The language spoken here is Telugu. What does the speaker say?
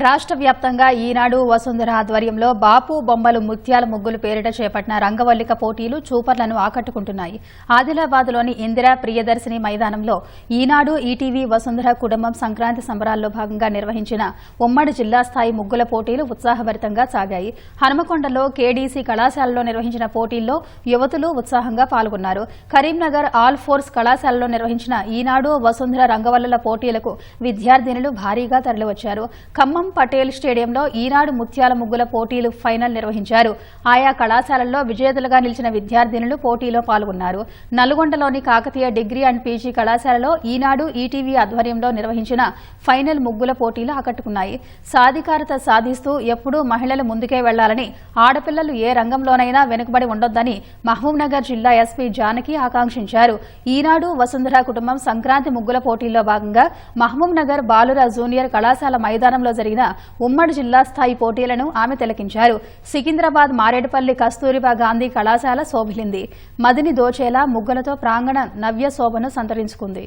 రాష్ట్ర వ్యాప్తంగా ఈనాడు వసుంధర ఆధ్వర్యంలో బాపు బొమ్మలు ముత్యాల ముగ్గులు పేరిట చేపట్టిన రంగవల్లిక పోటీలు చూపర్లను ఆకట్టుకుంటున్నాయి. ఆదిలాబాద్లోని ఇందిరా ప్రియదర్శిని మైదానంలో ఈనాడు ఈటీవీ వసుంధర కుటుంబం సంక్రాంతి సంబరాల్లో భాగంగా నిర్వహించిన ఉమ్మడి జిల్లా స్థాయి ముగ్గుల పోటీలు ఉత్సాహభరితంగా సాగాయి. హనుమకొండలో కేడీసీ కళాశాలలో నిర్వహించిన పోటీల్లో యువతులు ఉత్సాహంగా పాల్గొన్నారు. కరీంనగర్ ఆల్ ఫోర్స్ కళాశాలలో నిర్వహించిన ఈనాడు వసుంధర రంగవల్లుల పోటీలకు విద్యార్థినులు భారీగా తరలివచ్చారు. ఖమ్మం పటేల్ స్టేడియంలో ఈనాడు ముత్యాల ముగ్గుల పోటీలు ఫైనల్ నిర్వహించారు. ఆయా కళాశాలల్లో విజేతలుగా నిలిచిన విద్యార్థినులు పోటీలో పాల్గొన్నారు. నల్గొండలోని కాకతీయ డిగ్రీ అండ్ పీజీ కళాశాలలో ఈనాడు ఈటీవీ ఆధ్వర్యంలో నిర్వహించిన ఫైనల్ ముగ్గుల పోటీలు ఆకట్టుకున్నాయి. సాధికారత సాధిస్తూ ఎప్పుడూ మహిళలు ముందుకే వెళ్ళాలని ఆడపిల్లలు ఏ రంగంలోనైనా వెనుకబడి ఉండొద్దని మహబూబ్నగర్ జిల్లా ఎస్పీ జానకి ఆకాంక్షించారు. ఈనాడు వసుంధర కుటుంబం సంక్రాంతి ముగ్గుల పోటీల్లో భాగంగా మహబూబ్నగర్ బాలుర జూనియర్ కళాశాల మైదానంలో జరిగిన ఉమ్మడి జిల్లా స్థాయి పోటీలను ఆమె తిలకించారు. సికింద్రాబాద్ మారేడుపల్లి కస్తూరిబా గాంధీ కళాశాల శోభిలింది మదిని దోచేలా ముగ్గులతో ప్రాంగణ నవ్య శోభను సంతరించుకుంది.